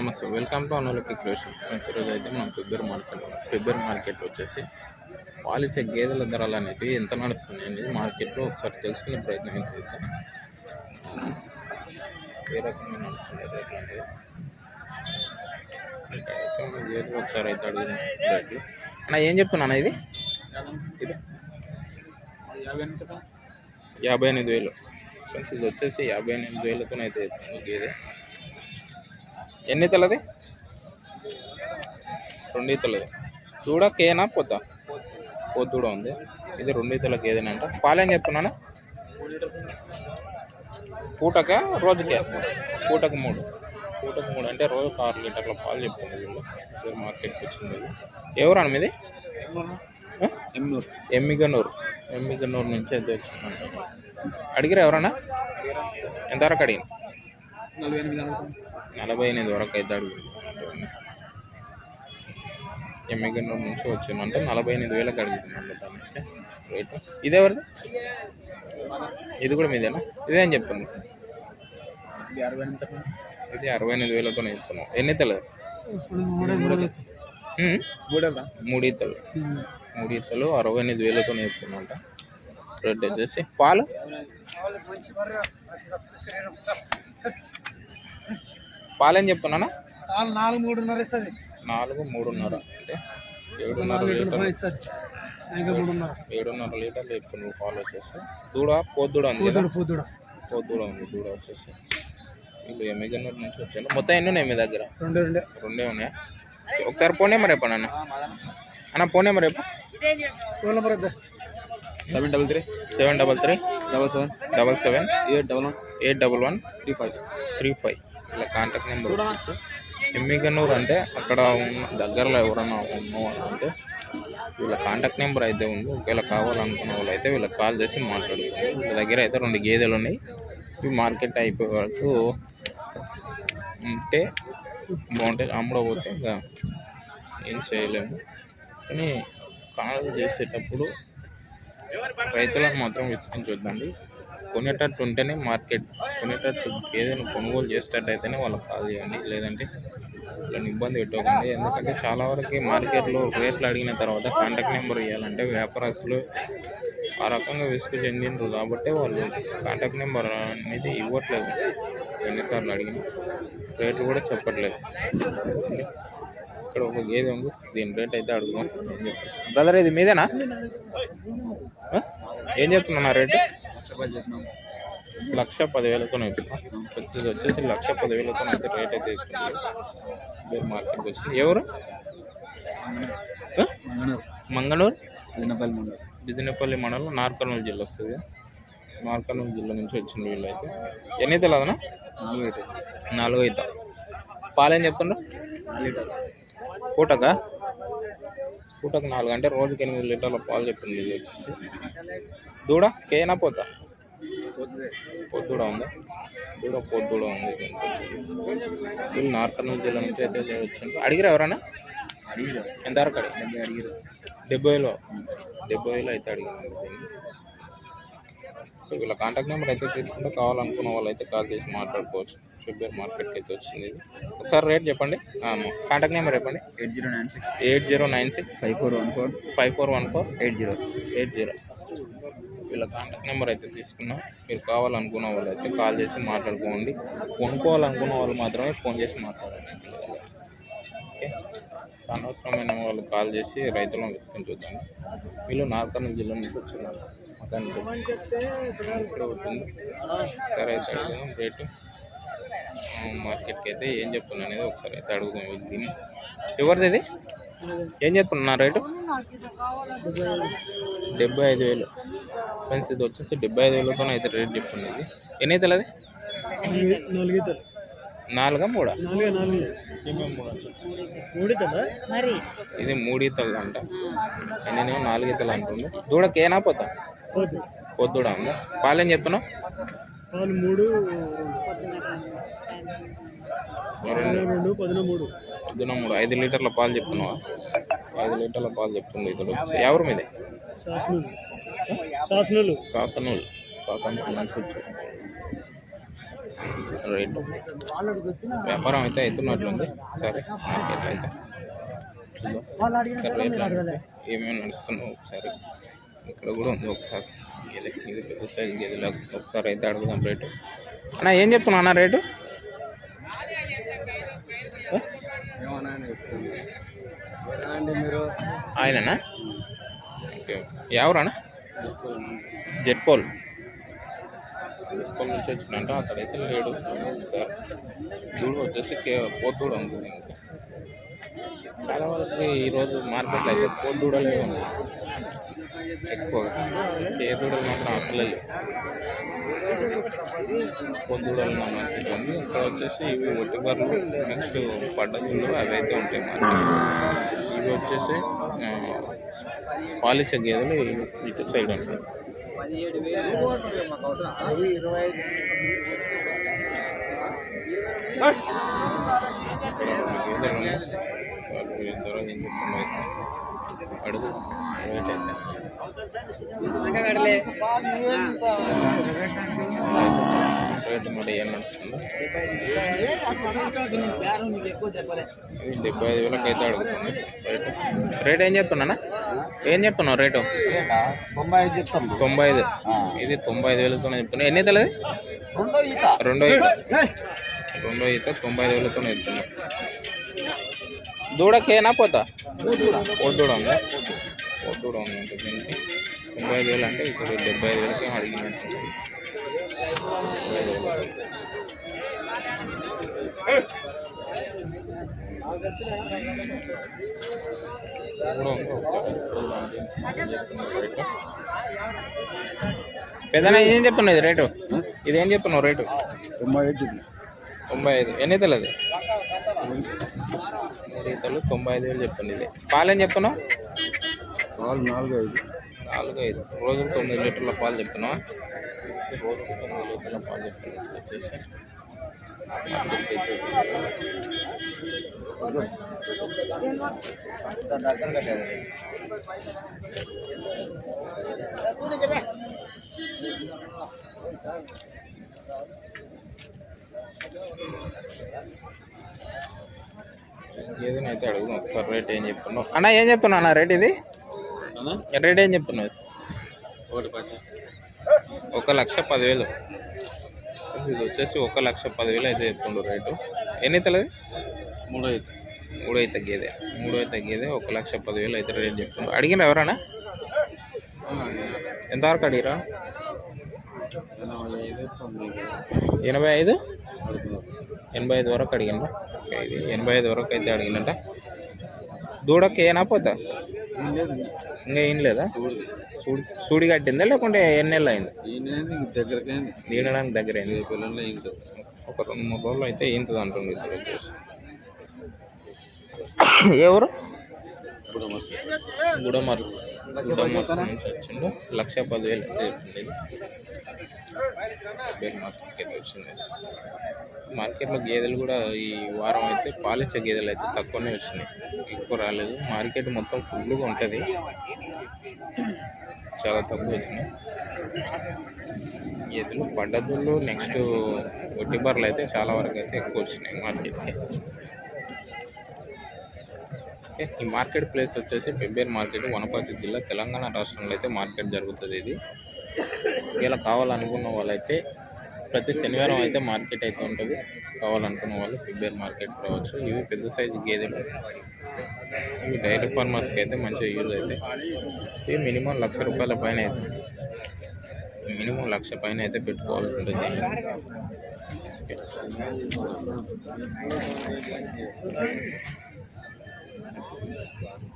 నమస్తే. Welcome to Anulaki creations friends ఈరోజు అయితే మనం ఫిబ్రవరి మార్కెట్ ఫిబ్రవరి మార్కెట్ వచ్చేసి పాలిచ్చే గేదెల ధరలు అనేవి ఎంత నడుస్తున్నాయి అనేది మార్కెట్లో ఒకసారి తెలుసుకునే ప్రయత్నం అయితే చేద్దాం. ఏ రకంగా నడుస్తున్నాయి రేట్లు అనేది గేదెలు ఒకసారి అయితే అడిగిన రేట్లు. అన్న ఏం చెప్తున్నాను ఇది? యాభై ఎనిమిది వేలు. ఫ్రెండ్స్ ఇది వచ్చేసి యాభై ఎనిమిది వేలతోనైతే గేదె. ఎన్ని తలది రెండు ఈతలది. చూడ కేనా పొద్దా? పొద్దు కూడా ఉంది. ఇది రెండు ఈతల గేదెనంట పాలేం చెప్తున్నాను పూటక? రోజుకే? పూటకు మూడు. పూటకు మూడు అంటే రోజుకు ఆరు లీటర్ల పాలు చెప్తుంది వీళ్ళు. మార్కెట్కి వచ్చింది ఎవరు మీది? ఆ? ఎమ్నూరు. ఎమ్మిగనూరు. ఎమ్మిగనూరు నుంచి అయితే వచ్చిందంట అడిగిరా ఎవరన్నా? ఎంతవరకు అడిగిన? నలభై ఎనిమిది వరకు అయితే అడుగుతుంది ఎమ్మిగనూరు నుంచి వచ్చిందంటే నలభై ఎనిమిది వేలకు అడుగుతుందంట అయితే రేటు. ఇదెవరిది ఇది కూడా మీదేనా? ఇదేం చెప్తుంది ఇది అరవై ఎనిమిది వేలతో చెప్తున్నాం. ఎన్ని ఇతలు ఇప్పుడు మూడే మూడేరా మూడు ఈతలు. అరవై ఎనిమిది వేలతో చెప్తున్నంట రేట్ వచ్చేసి పాలు? పాలేం చెప్తున్నానా? నాలుగు నాలుగు మూడున్నర ఇస్తుంది. నాలుగు మూడున్నర అంటే ఏడున్నర లీటర్ ఇస్తుంది. ఇంకా మూడున్నర. ఏడున్నర లీటర్లు చెప్తున్నారు పాలు వచ్చేసి. దూడ పోద్దుడ ఉంది పోద్దుడ ఉంది దూడ వచ్చేసి. వీళ్ళు ఎమ్మిగన్నూరు నుంచి వచ్చాను మొత్తం ఎన్ని ఉన్నాయి మీ దగ్గర? రెండు రెండే. రెండే ఉన్నాయా? ఒకసారి పోనే మరి రేపు అన్న. అన్న పోనే మరి phone number seven double three. Seven double three. Double seven. Double seven. Eight double one. Eight double one. Three five. Three five. ఇలా కాంటాక్ట్ నెంబర్ వచ్చేసి ఎమ్మిగన్నూరు అంటే అక్కడ ఉన్న దగ్గరలో ఎవరైనా ఉన్నవాళ్ళు అంటే వీళ్ళ కాంటాక్ట్ నెంబర్ అయితే ఉంది. ఒకవేళ కావాలనుకున్న వాళ్ళు అయితే వీళ్ళకి కాల్ చేసి మాట్లాడుకోండి వీళ్ళ దగ్గర అయితే రెండు గేదెలు ఉన్నాయి. ఇవి మార్కెట్ అయిపోయే వరకు ఉంటే బాగుంటుంది అమ్మడపోతే ఇంకా ఏం చేయలేము. కానీ కాల్ చేసేటప్పుడు రైతులకు మాత్రం విసిగించొద్దండి కొనేటట్టు ఉంటేనే మార్కెట్ కొనేటట్టు ఏదైనా కొనుగోలు చేసేటట్టు అయితేనే వాళ్ళకి కాల్ చేయండి. లేదంటే వాళ్ళని ఇబ్బంది పెట్టకండి. ఎందుకంటే చాలా వరకు మార్కెట్లో రేట్లు అడిగిన తర్వాత కాంటాక్ట్ నెంబర్ ఇవ్వాలంటే వ్యాపారస్తులు ఆ రకంగా విసుగు చెందిండ్రు కాబట్టి వాళ్ళు కాంటాక్ట్ నెంబర్ అనేది ఇవ్వట్లేదు. ఎన్నిసార్లు అడిగినా రేట్లు కూడా చెప్పట్లేదు. ఇక్కడ ఒక గేదె ఉంది. దీని రేట్ అయితే అడుగుదాం. బ్రదర్ ఇది మీదేనా? ఏం చెప్తున్నా రేటు? చెప్పినాం లక్ష పదివేలతో వచ్చేసి వచ్చేసి లక్ష పదివేలతో అయితే రేట్ అయితే వేరే మార్కెట్కి వచ్చింది ఎవరు మంగళూరు దినపల్లి మండలం. బిజినపల్లి మండలం నార్కర్నూలు జిల్లా వస్తుంది. నార్కర్నూలు జిల్లా నుంచి వచ్చింది వీళ్ళు అయితే ఎన్ని అవుతుంది అదనా? నాలుగు అయితే నాలుగు అవుతా పాలేం చెప్తుండ్రు? పూటకా? పూటకు నాలుగు. అంటే రోజుకి ఎనిమిది లీటర్ల పాలు చెప్పింది ఇది వచ్చేసి. దూడ? కేనా పోతా? పొద్దుడ ఉంది. దూడ పొద్దుడ ఉంది. వీళ్ళు నార్కర్నూలు జిల్లా నుంచి అయితే వచ్చిండ్రు అడిగిరా ఎవరైనా అడిగిరా. ఎంతవరకు అడిగి అడిగిరా? డెబ్బై వేలు. డెబ్బై వేలు అయితే అడిగింది దీన్ని సో వీళ్ళ కాంటాక్ట్ నెంబర్ అయితే తీసుకుంటే కావాలనుకున్న వాళ్ళు అయితే కాల్ చేసి మాట్లాడుకోవచ్చు. ఫిబ్రవరి మార్కెట్కి అయితే వచ్చింది. ఒకసారి రేట్ చెప్పండి. కాంటాక్ట్ నెంబర్ చెప్పండి. Eight zero nine six. Eight zero nine six. Five four one four. Five four one four. Eight zero. Eight zero. వీళ్ళ కాంటాక్ట్ నెంబర్ అయితే తీసుకున్నా. మీరు కావాలనుకున్న వాళ్ళు అయితే కాల్ చేసి మాట్లాడుకోండి. కొనుక్కోవాలనుకున్న వాళ్ళు మాత్రమే ఫోన్ చేసి మాట్లాడండి. ఓకే? అనవసరమైన వాళ్ళు కాల్ చేసి రైతులను తీసుకొని చూద్దాం. వీళ్ళు నార్కర్నూలు జిల్లా నుంచి వచ్చిన్నారు సరే అయితే అడుగుదాం రేటు. మార్కెట్కి అయితే ఏం చెప్తున్నా అనేది ఒకసారి అయితే అడుగుదాం వీళ్ళకి. ఎవరిది ఇది? ఏం చెప్తున్నా రేటు? డెబ్బై ఐదు వేలు. ఫ్రెండ్స్ ఇది వచ్చేసి డెబ్బై ఐదు వేలతో అయితే రేట్ చెప్తుంది ఇది ఎన్ని అవుతుంది అది? నాలుగు మూడా? ఇది మూడు ఈతలు అంట. నేనేమో నాలుగు ఈతలు అంటుంది. దూడకేనా పోతా పొద్దుడ ఉందా? పాలేం చెప్తున్నావు? పాలు మూడు రెండు రెండు పదిన మూడు పొద్దున మూడు ఐదు లీటర్ల పాలు చెప్తున్నావా? ఐదు లీటర్ల పాలు చెప్తుంది ఇక్కడ వచ్చేసి ఎవరు మీది? శాసనులు శాసనులు శాసనూలు నుంచి వచ్చి రేటు. వ్యాపారం అయితే అవుతున్నట్లుంది. సరే మార్కెట్లో అయితే ఏమేమి నడుస్తున్నావు ఒకసారి? ఇక్కడ కూడా ఉంది ఒకసారి. గేదె ఇది పెద్ద సైజు గేదెలకు ఒకసారి అయితే అడుగుదాం రేటు. అన్న ఏం చెప్తున్నావు అన్న రేటు? ఆయననా? ఓకే ఎవరన్నా? జెట్పోల్ జెట్పోల్ నుంచి వచ్చిందంట అక్కడైతే లేడు. సార్ చూడు వచ్చేసి కే ఉంది ఇంకా. చాలా వరకు ఈరోజు మార్కెట్లో అయితే పోతూడలే ఉంది ఎక్కువగా. ఏ దూడలు మాత్రం అసలు లేవు. పొద్దుడలు మార్కెట్ ఉంది ఇక్కడ వచ్చేసి ఇవి ఒట్టిబర్లు నెక్స్ట్ పడ్డగుళ్ళు అవి అయితే ఉంటాయి మార్కెట్ ఇవి వచ్చేసి పాలిచ్చే గేదెలు ఇటు సైడ్ ఉంటాయి అడుగు. రేట్ అయితే రేటు మరి ఏం నడుస్తుందో ఇది డెబ్బై ఐదు వేలకు అయితే అడుగుతుంది రేటు. రేట్ ఏం చెప్తున్నా ఏం చెప్తున్నావు రేటు? తొంభై ఐదు చెప్తాం తొంభై ఐదు. ఇది తొంభై ఐదు వేలతో చెప్తున్నా. ఎన్ని అవుతుంది రెండో ఈత. రెండో ఈత. రెండో ఈత తొంభై ఐదు వేలతో చెప్తున్నా. దూడకేనా పోతా? పొద్దుడ ఉందా? పొద్దుడ ఉంది దీనికి తొంభై ఐదు వేలు అంటే ఇప్పుడు డెబ్బై ఐదు వేలకి అడిగినట్టు పెద్దనా ఏం చెప్తున్నావు ఇది రేటు? ఇది ఏం చెప్తున్నావు రేటు? తొంభై ఐదు తొంభై ఐదు. ఎన్ని ఈతలు అది? ఈతలు తొంభై ఐదు వేలు చెప్తుంది ఇది. పాలు ఏం చెప్తున్నావు? నాలుగు నాలుగు ఐదు. నాలుగు ఐదు. రోజుకు తొమ్మిది లీటర్ల పాలు చెప్తున్నావా? రోజుకు తొమ్మిది లీటర్ల పాలు చెప్తున్నా వచ్చేసి. దగ్గర కట్టారు ఏదైనా అయితే అడుగుదాం. ఒకసారి రేట్ ఏం చెప్తున్నావు? అన్న ఏం చెప్తున్నావు అన్న? రేట్ ఇది? రేట్ ఏం చెప్తున్నావు? ఒకటి పట్ట ఒక లక్ష పదివేలు. ఇది వచ్చేసి ఒక లక్ష పదివేలు అయితే చెప్తుండ్రు రేటు. ఎన్ని తలది మూడు ఐదు మూడు అయితే గేదె మూడు అయితే గేదె ఒక లక్ష పదివేలు అయితే రేట్ చెప్తుండ్రు. అడిగిన ఎవరన్నా? ఎంతవరకు అడిగిరా ఎనభై ఐదు ఎనభై ఐదు? వరకు అడిగిండ్రు. ఇది ఎనభై ఐదు వరకు అయితే అడిగినట్ట దూడకి ఏనా పోతా? ఇంకా ఏం లేదా? సూడి సూడి కట్టిందా లేకుంటే ఎన్ని నెలలు అయింది? దగ్గరకైంది. దీనడానికి దగ్గర అయింది పిల్లలు ఇంకా ఒక రెండు మూడు రోజులు అయితే ఏంటది అంటుంది ఎవరు? గుడమర్స్ గుడమర్స్ గుడమర్స్ నుంచి వచ్చిండు లక్ష పదివేలు అయితే చెప్తుంది మార్కెట్కి అయితే వచ్చింది. మార్కెట్లో గేదెలు కూడా ఈ వారం అయితే పాలిచ్చే గేదెలు అయితే తక్కువనే వచ్చినాయి ఎక్కువ రాలేదు మార్కెట్ మొత్తం ఫుల్గా ఉంటుంది చాలా తక్కువ వచ్చినాయి గేదెలు పడ్డదులు నెక్స్ట్ ఒట్టి బర్రెలు అయితే చాలా వరకు అయితే ఎక్కువ వచ్చినాయి మార్కెట్కి ఓకే. ఈ మార్కెట్ ప్లేస్ వచ్చేసి పెబ్బేరు మార్కెట్ వనపర్తి జిల్లా తెలంగాణ రాష్ట్రంలో అయితే మార్కెట్ జరుగుతుంది ఇది. ఇలా కావాలనుకున్న వాళ్ళైతే ప్రతి శనివారం అయితే మార్కెట్ అయితే ఉంటుంది. కావాలనుకున్న వాళ్ళు పెబ్బేరు మార్కెట్ రావచ్చు. ఇవి పెద్ద సైజు గేదెలు. ఇవి డైరీ ఫార్మర్స్కి అయితే మంచిగా యూజ్ అయితే. ఇవి మినిమం లక్ష రూపాయల పైన అయితే మినిమం లక్ష పైన అయితే పెట్టుకోవాల్సి ఉంటుంది. ఓకే. one.